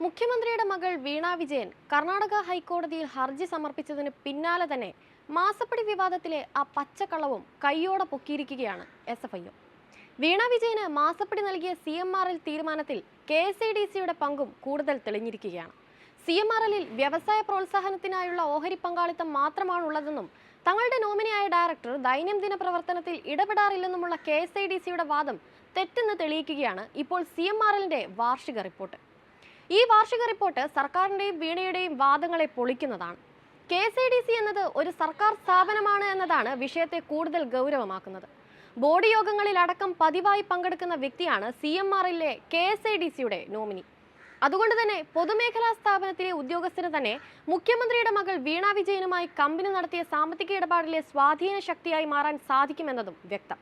മുഖ്യമന്ത്രിയുടെ മകൾ വീണ വിജയൻ കർണാടക ഹൈക്കോടതിയിൽ ഹർജി സമർപ്പിച്ചതിന് പിന്നാലെ തന്നെ മാസപ്പടി വിവാദത്തിലെ ആ പച്ചക്കള്ളവും കൈയോടെ പൊക്കിയിരിക്കുകയാണ് എസ് എഫ് ഐ വീണ വിജയന് മാസപ്പടി നൽകിയ സി എം ആർ എൽ തീരുമാനത്തിൽ കെ എസ് ഐ ഡി സിയുടെ പങ്കും കൂടുതൽ തെളിഞ്ഞിരിക്കുകയാണ്. സി എം ആർ എല്ലിൽ വ്യവസായ പ്രോത്സാഹനത്തിനായുള്ള ഓഹരി പങ്കാളിത്തം മാത്രമാണുള്ളതെന്നും തങ്ങളുടെ നോമിനിയായ ഡയറക്ടർ ദൈനംദിന പ്രവർത്തനത്തിൽ ഇടപെടാറില്ലെന്നുമുള്ള കെ എസ് ഐ ഡി സിയുടെ വാദം തെറ്റെന്ന് തെളിയിക്കുകയാണ് ഇപ്പോൾ സി എം ആർ എല്ലിന്റെ വാർഷിക റിപ്പോർട്ട്. ഈ വാർഷിക റിപ്പോർട്ട് സർക്കാരിന്റെയും വീണയുടെയും വാദങ്ങളെ പൊളിക്കുന്നതാണ്. കെ സി ഡി സി എന്നത് ഒരു സർക്കാർ സ്ഥാപനമാണ് എന്നതാണ് വിഷയത്തെ കൂടുതൽ ഗൗരവമാക്കുന്നത്. ബോർഡ് യോഗങ്ങളിൽ അടക്കം പതിവായി പങ്കെടുക്കുന്ന വ്യക്തിയാണ് സി എം ആറിലെ കെ എസ് ഐ ഡി സിയുടെ നോമിനി. അതുകൊണ്ട് തന്നെ പൊതുമേഖലാ സ്ഥാപനത്തിലെ ഉദ്യോഗസ്ഥന് തന്നെ മുഖ്യമന്ത്രിയുടെ മകൾ വീണ വിജയനുമായി കമ്പനി നടത്തിയ സാമ്പത്തിക ഇടപാടിലെ സ്വാധീന ശക്തിയായി മാറാൻ സാധിക്കുമെന്നതും വ്യക്തം.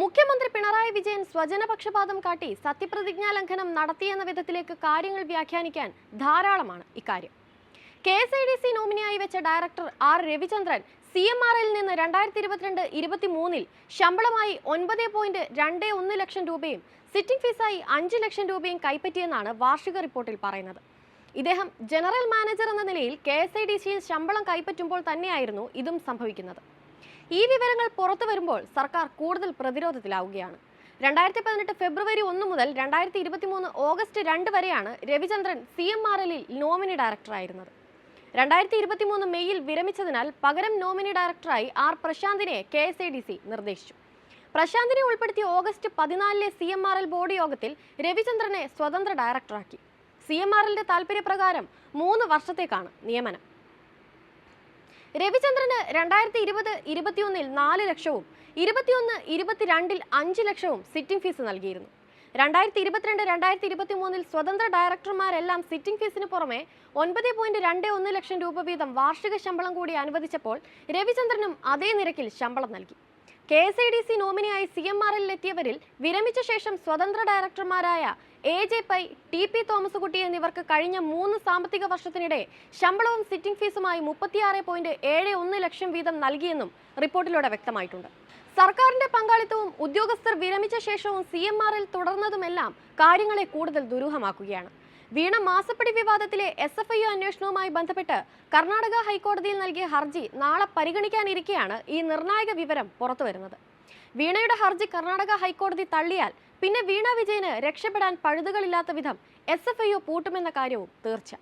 മുഖ്യമന്ത്രി പിണറായി വിജയൻ സ്വജനപക്ഷപാതം കാട്ടി സത്യപ്രതിജ്ഞാ ലംഘനം നടത്തിയെന്ന വിധത്തിലേക്ക് കാര്യങ്ങൾ വ്യാഖ്യാനിക്കാൻ ധാരാളമാണ് ഇക്കാര്യം. K S I D C നോമിനിയായി വെച്ച director R Ravichandran C M R L നിന്ന് രണ്ടായിരത്തി ഇരുപത്തിരണ്ട് ഇരുപത്തി മൂന്നിൽ ശമ്പളമായി ഒൻപത് പോയിന്റ് രണ്ട് ഒന്ന് ലക്ഷം രൂപയും സിറ്റിംഗ് ഫീസായി അഞ്ച് ലക്ഷം രൂപയും കൈപ്പറ്റിയെന്നാണ് വാർഷിക റിപ്പോർട്ടിൽ പറയുന്നത്. ഇദ്ദേഹം ജനറൽ മാനേജർ എന്ന നിലയിൽ കെ എസ് ഐ ഡി സിയിൽ ശമ്പളം കൈപ്പറ്റുമ്പോൾ തന്നെയായിരുന്നു ഇതും സംഭവിക്കുന്നത്. ഈ വിവരങ്ങൾ പുറത്തു വരുമ്പോൾ സർക്കാർ കൂടുതൽ പ്രതിരോധത്തിലാവുകയാണ്. രണ്ടായിരത്തി പതിനെട്ട് ഫെബ്രുവരി ഒന്ന് മുതൽ രണ്ടായിരത്തി ഇരുപത്തി മൂന്ന് ഓഗസ്റ്റ് രണ്ട് വരെയാണ് രവിചന്ദ്രൻ സി എം ആർ എല്ലിൽ നോമിനി ഡയറക്ടറായിരുന്നത്. രണ്ടായിരത്തി ഇരുപത്തി മൂന്ന് മെയ്യിൽ വിരമിച്ചതിനാൽ പകരം നോമിനി ഡയറക്ടറായി R പ്രശാന്തിനെ K S I D C നിർദ്ദേശിച്ചു. പ്രശാന്തിനെ ഉൾപ്പെടുത്തിയ ഓഗസ്റ്റ് പതിനാലിലെ C M R L board യോഗത്തിൽ രവിചന്ദ്രനെ സ്വതന്ത്ര ഡയറക്ടറാക്കി. സി എം ആർ എല്ലിന്റെ താല്പര്യപ്രകാരം മൂന്ന് വർഷത്തേക്കാണ് നിയമനം. രവിചന്ദ്രന് രണ്ടായിരത്തി ഇരുപത് ഇരുപത്തിയൊന്നിൽ നാല് ലക്ഷവും ഇരുപത്തിയൊന്ന് ഇരുപത്തിരണ്ടിൽ അഞ്ച് ലക്ഷവും സിറ്റിംഗ് ഫീസ് നൽകിയിരുന്നു. രണ്ടായിരത്തി ഇരുപത്തിരണ്ട് രണ്ടായിരത്തി ഇരുപത്തി മൂന്നിൽ സ്വതന്ത്ര ഡയറക്ടർമാരെല്ലാം സിറ്റിംഗ് ഫീസിന് പുറമെ ഒൻപത് പോയിന്റ് രണ്ട് ഒന്ന് ലക്ഷം രൂപ വീതം വാർഷിക ശമ്പളം കൂടി അനുവദിച്ചപ്പോൾ രവിചന്ദ്രനും അതേ നിരക്കിൽ ശമ്പളം നൽകി. K S I D C നോമിനിയായി C M R എത്തിയവരിൽ വിരമിച്ച ശേഷം സ്വതന്ത്ര ഡയറക്ടർമാരായ A J Pai T P Thomas Kutty എന്നിവർക്ക് കഴിഞ്ഞ മൂന്ന് സാമ്പത്തിക വർഷത്തിനിടെ ശമ്പളവും സിറ്റിംഗ് ഫീസുമായി മുപ്പത്തിയാറ് പോയിന്റ് ഏഴ് ഒന്ന് ലക്ഷം വീതം നൽകിയെന്നും റിപ്പോർട്ടിലൂടെ വ്യക്തമായിട്ടുണ്ട്. സർക്കാരിന്റെ പങ്കാളിത്തവും ഉദ്യോഗസ്ഥർ വിരമിച്ച ശേഷവും സി എം ആറിൽ തുടർന്നതുമെല്ലാം കാര്യങ്ങളെ കൂടുതൽ ദുരൂഹമാക്കുകയാണ്. വീണ മാസപ്പടി വിവാദത്തിലെ എസ് എഫ് ഐ അന്വേഷണവുമായി ബന്ധപ്പെട്ട് കർണാടക ഹൈക്കോടതിയിൽ നൽകിയ ഹർജി നാളെ പരിഗണിക്കാനിരിക്കെയാണ് ഈ നിർണായക വിവരം പുറത്തുവരുന്നത്. വീണയുടെ ഹർജി കർണാടക ഹൈക്കോടതി തള്ളിയാൽ പിന്നെ വീണ വിജയന് രക്ഷപ്പെടാൻ പഴുതുകളില്ലാത്ത വിധം എസ് എഫ് ഐ ഒ പൂട്ടുമെന്ന കാര്യവും തീർച്ച.